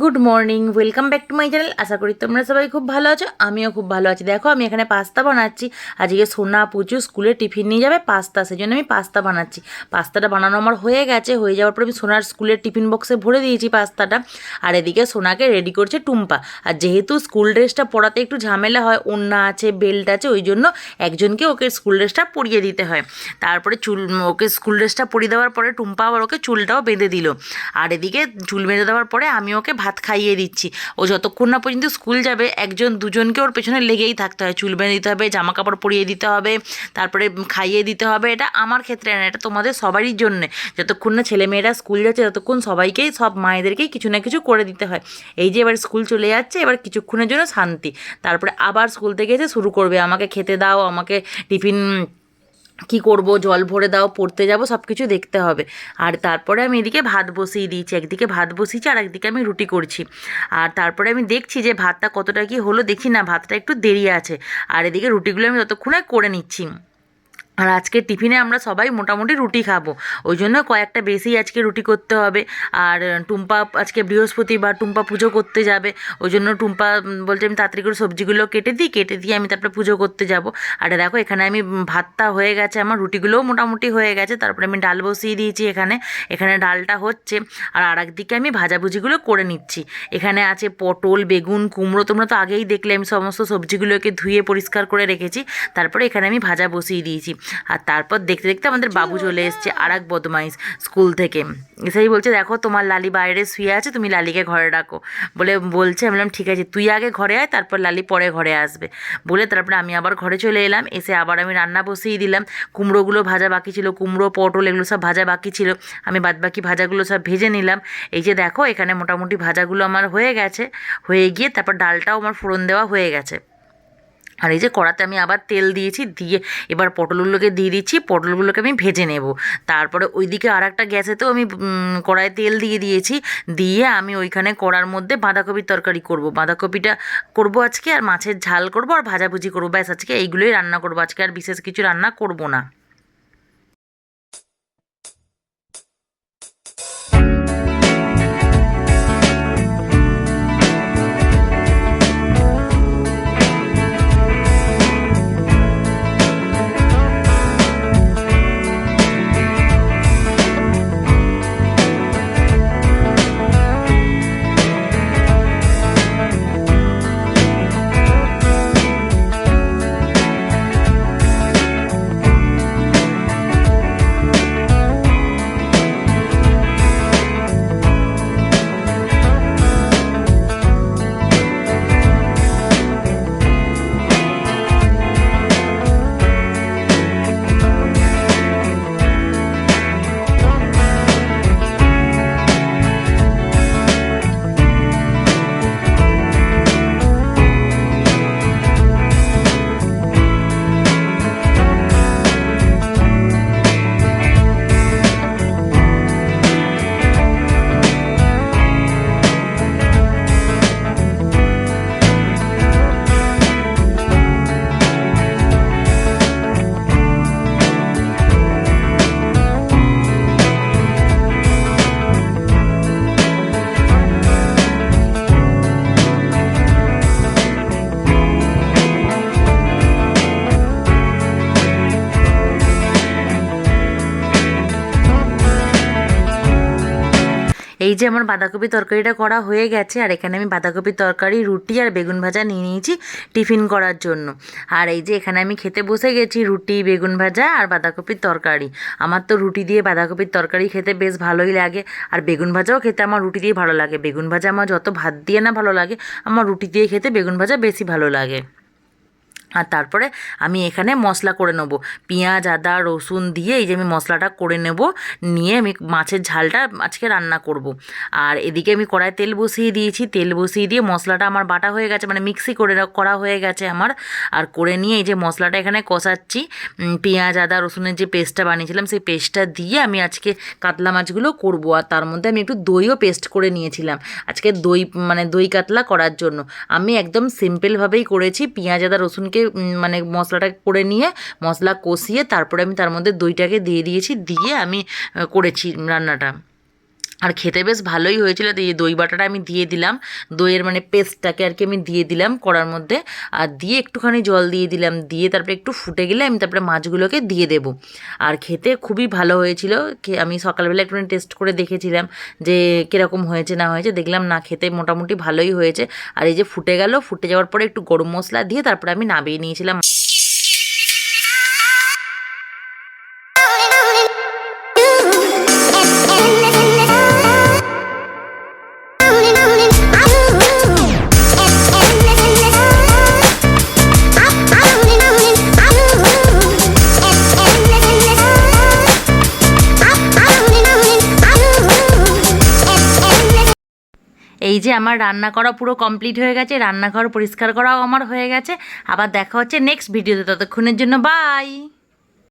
Good morning welcome back to my channel আশা করি তোমরা সবাই খুব ভালো আছো, আমিও খুব ভালো আছি। দেখো, আমি এখানে পাস্তা বানাচ্ছি। আজকে সোনা পুজো, স্কুলে টিফিন নিয়ে যাবে পাস্তা সেই জন্য আমি পাস্তা বানাচ্ছি। পাস্তাটা বানানো আমার হয়ে গেছে, হয়ে যাওয়ার পর আমি সোনার স্কুলের টিফিন বক্সে ভরে দিয়েছি পাস্তাটা। আর এদিকে সোনাকে রেডি করছে টুম্পা। আর যেহেতু স্কুল ড্রেসটা পরাতে একটু ঝামেলা হয় ওন্না আছে বেল্ট আছে, ওই জন্য একজনকে ওকে স্কুল ড্রেসটা পরিয়ে দিতে হয়। তারপরে চুল, ওকে স্কুল ড্রেসটা পরিয়ে দেওয়ার পরে টুম্পা আবার ওকে চুলটাও বেঁধে দিল। আর এদিকে চুল বেঁধে দেওয়ার পরে আমি ওকে ভাত খাইয়ে দিচ্ছি। ও যতক্ষণ না পর্যন্ত স্কুল যাবে, একজন দুজনকে ওর পেছনে লেগেই থাকতে হয়। চুল বেঁধে দিতে হবে জামা কাপড় পরিয়ে দিতে হবে, তারপরে খাইয়ে দিতে হবে। এটা আমার ক্ষেত্রে না, এটা তোমাদের সবারই জন্যে। যতক্ষণ না ছেলেমেয়েরা স্কুল যাচ্ছে, ততক্ষণ সবাইকেই, সব মায়েদেরকেই কিছু না কিছু করে দিতে হয়। এই যে এবার স্কুল চলে যাচ্ছে, এবার কিছুক্ষণের জন্য শান্তি। তারপরে আবার স্কুল থেকে এসে শুরু করবে। আমাকে খেতে দাও, আমাকে টিফিন কি করব? জল ভরে দাও, পড়তে যাব সব কিছু দেখতে হবে। আর তারপরে আমি এদিকে ভাত বসিয়ে দিয়েছি। একদিকে ভাত বসিয়েছি আর একদিকে আমি রুটি করছি। আর তারপরে আমি দেখছি যে ভাতটা কতটা কি হলো, দেখি না, ভাতটা একটু দেরি আছে। আর এদিকে রুটিগুলো আমি ততক্ষণে করে নিচ্ছি। আর আজকে টিফিনে আমরা সবাই মোটামুটি রুটি খাব। ওই জন্য কয়েকটা বেশি আজকে রুটি করতে হবে। আর টুম্পা আজকে বৃহস্পতিবার, টুম্পা পুজো করতে যাবে। ওই জন্য টুম্পা বলছে আমি তাড়াতাড়ি করে সবজিগুলো কেটে দিই, কেটে দিয়ে আমি তারপরে পুজো করতে যাব। আর দেখো, এখানে আমি ভাতটা হয়ে গেছে আমার, রুটিগুলোও মোটামুটি হয়ে গেছে। তারপরে আমি ডাল বসিয়ে দিয়েছি এখানে। এখানে ডালটা হচ্ছে। আর আর একদিকে আমি ভাজাভুজিগুলো করে নিচ্ছি। এখানে আছে পটল, বেগুন, কুমড়ো, তোমরা তো আগেই দেখলে আমি সমস্ত সবজিগুলোকে ধুয়ে পরিষ্কার করে রেখেছি। তারপরে এখানে আমি ভাজা বসিয়ে দিয়েছি। আর তারপর দেখতে দেখতে আমাদের বাবু চলে এসছে আর এক বদমাইশ স্কুল থেকে। এসেই বলছে দেখো তোমার লালি বাইরে শুয়ে আছে তুমি লালিকে ঘরে ডাকো। বলে বলছে আমি বললাম ঠিক আছে তুই আগে ঘরে আয় তারপর লালি পরে ঘরে আসবে। বলে তারপরে আমি আবার ঘরে চলে এলাম। এসে আবার আমি রান্না বসিয়ে দিলাম। কুমড়োগুলো ভাজা বাকি ছিল কুমড়ো পটল এগুলো সব ভাজা বাকি ছিল। আমি বাদ বাকি ভাজাগুলো সব ভেজে নিলাম। এই যে দেখো এখানে মোটামুটি ভাজাগুলো আমার হয়ে গেছে। হয়ে গিয়ে তারপর ডালটাও আমার ফোড়ন দেওয়া হয়ে গেছে। আর এই যে কড়াতে আমি আবার তেল দিয়েছি, দিয়ে এবার পটলগুলোকে দিয়ে দিচ্ছি, পটলগুলোকে আমি ভেজে নেব। তারপরে ওইদিকে আর একটা গ্যাসেতেও আমি কড়ায় তেল দিয়ে দিয়েছি। দিয়ে আমি ওইখানে কড়ার মধ্যে বাঁধাকপির তরকারি করব। বাঁধাকপিটা করব আজকে, আর মাছের ঝাল করব, আর ভাজাভুজি করব। ব্যাস আজকে এইগুলোই রান্না করব। আজকে আর বিশেষ কিছু রান্না করব না। এই যে আমার বাঁধাকপি তরকারিটা করা হয়ে গেছে, আর এখানে আমি বাঁধাকপির তরকারি, রুটি আর বেগুন ভাজা নিয়ে নিয়েছি টিফিন করার জন্য। আর এই যে এখানে আমি খেতে বসে গেছি রুটি, বেগুন ভাজা আর বাঁধাকপির তরকারি। আমার তো রুটি দিয়ে বাঁধাকপির তরকারি খেতে বেশ ভালোই লাগে, আর বেগুন ভাজাও খেতে আমার রুটি দিয়ে ভালো লাগে। বেগুন ভাজা আমার যত ভাত দিয়ে না ভালো লাগে, আমার রুটি দিয়ে খেতে বেগুন ভাজা বেশি ভালো লাগে। আর তারপরে আমি এখানে মশলা করে নেব। পেঁয়াজ, আদা, রসুন দিয়ে এই যে আমি মশলাটা করে নেব, নিয়ে আমি মাছের ঝালটা আজকে রান্না করব। আর এদিকে আমি কড়াই তেল বসিয়ে দিয়েছি। তেল বসিয়ে দিয়ে মশলাটা আমার বাটা হয়ে গেছে মানে মিক্সি করে করা হয়ে গেছে আমার। আর করে নিয়ে এই যে মশলাটা এখানে কষাচ্ছি। পেঁয়াজ, আদা, রসুনের যে পেস্টটা বানিয়েছিলাম, সেই পেস্টটা দিয়ে আমি আজকে কাতলা মাছগুলো করব। আর তার মধ্যে আমি একটু দইও পেস্ট করে নিয়েছিলাম। আজকে দই মানে দই কাতলা করার জন্য। আমি একদম সিম্পলভাবেই করেছি। পেঁয়াজ, আদা, রসুনকে উম, মানে মশলাটা করে নিয়ে মশলা কষিয়ে তারপরে আমি তার মধ্যে দইটাকে দিয়ে দিয়েছি দিয়ে আমি করেছি রান্নাটা। আর খেতে বেশ ভালোই হয়েছিল। এই দই বাটাটা আমি দিয়ে দিলাম। দইয়ের মানে পেস্টটাকে আর কি আমি দিয়ে দিলাম কড়ার মধ্যে। আর দিয়ে একটুখানি জল দিয়ে দিলাম। দিয়ে তারপরে একটু ফুটে গেলে আমি তারপরে মাছগুলোকে দিয়ে দেবো। আর খেতে খুবই ভালো হয়েছিল। আমি সকালবেলা একটুখানি টেস্ট করে দেখেছিলাম যে কীরকম হয়েছে, না হয়েছে। দেখলাম না, খেতে মোটামুটি ভালোই হয়েছে। আর এই যে ফুটে গেল, ফুটে যাওয়ার পরে একটু গরম মশলা দিয়ে তারপরে আমি নামিয়ে নিয়েছিলাম। এই যে আমার রান্না করা পুরো কমপ্লিট হয়ে গেছে, রান্নাঘর পরিষ্কার করাও আমার হয়ে গেছে। আবার দেখা হচ্ছে নেক্সট ভিডিওতে ততক্ষণের জন্য বাই